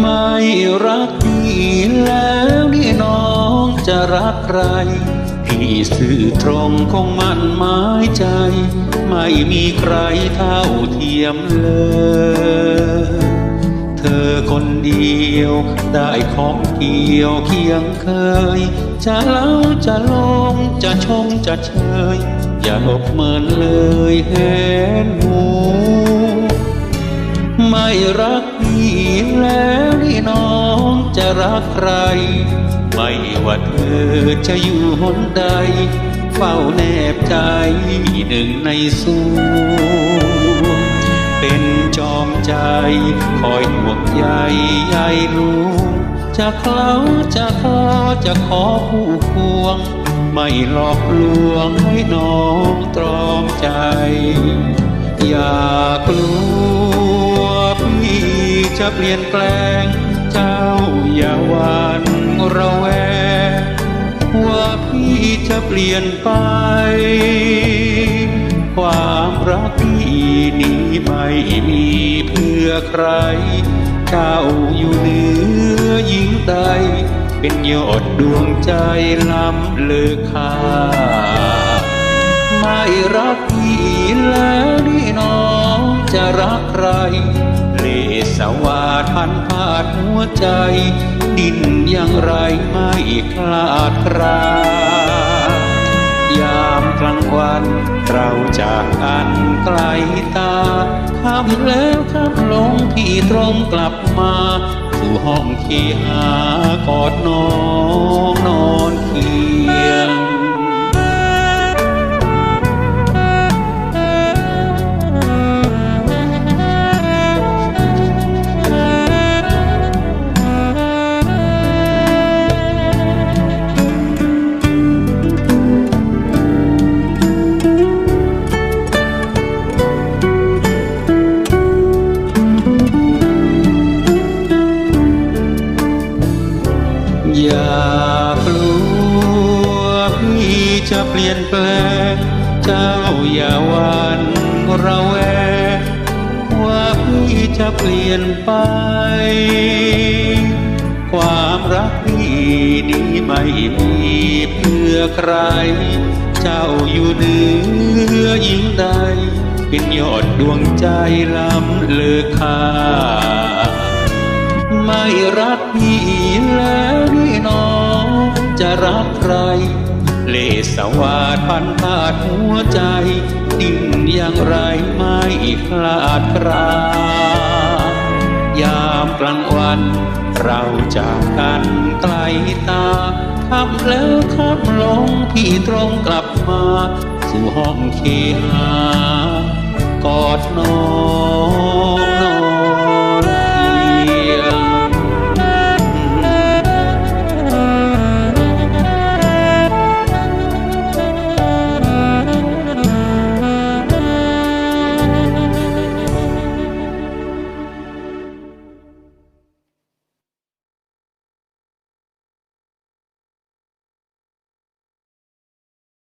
ไม่รักพี่แล้วนี่น้องจะรักใคร พี่สื่อตรงคงมั่นหมายใจ ไม่มีใครเท่าเทียมเลย อคนเดียว ได้ของเกี่ยวเคียงเคย จะเล่าจะลงจะชมจะเชย อย่าหลบเมินเลยเห็นหูไม่รักพี่แล้วนี่น้องจะรักใคร ไม่ว่าเธอจะอยู่หนใด เฝ้าแนบใจหนึ่งในสูง เป็นจอมใจ คอยห่วงใยใยลูกจะเคล้าจะขอจะขอผู้ควง ไม่หลอกลวงให้น้องตรอมใจ อย่ากลัวพี่จะเปลี่ยนแปลง เจ้าอย่าวันระแวงว่าพี่จะเปลี่ยนไป ความรัก นี้ไม่มีเพื่อใคร เจ้าอยู่เหนือหญิงใด เป็นยอดดวงใจล้ำเลิกค่าไม่รักพี่แล้วนี่น้องจะรักใคร เลสวาดพันพาดหัวใจ ดินอย่างไรไม่คลาดครา ยามกลางวัน เราจากกันไกลตาคำแล้วคำลงพี่ตรงกลับมา สู่ห้องที่หากอดน้อง อย่ากลัวพี่จะเปลี่ยนแปลง เจ้าอย่าหวันระแวงว่าพี่จะเปลี่ยนไป ความรักพี่นี้ไม่มีเพื่อใคร เจ้าอยู่เหนือหญิงใด เป็นยอดดวงใจล้ำเลิกค่าไม่รักพี่แล้ว รักใคร เลสวาดพันพาดหัวใจ ดิ้นอย่างไรไม่คลาดครายามกลางวัน เราจากกันไกลตาคำแล้วคำลงพี่ตรงกลับมา สู่ห้องเคหากอดน้อง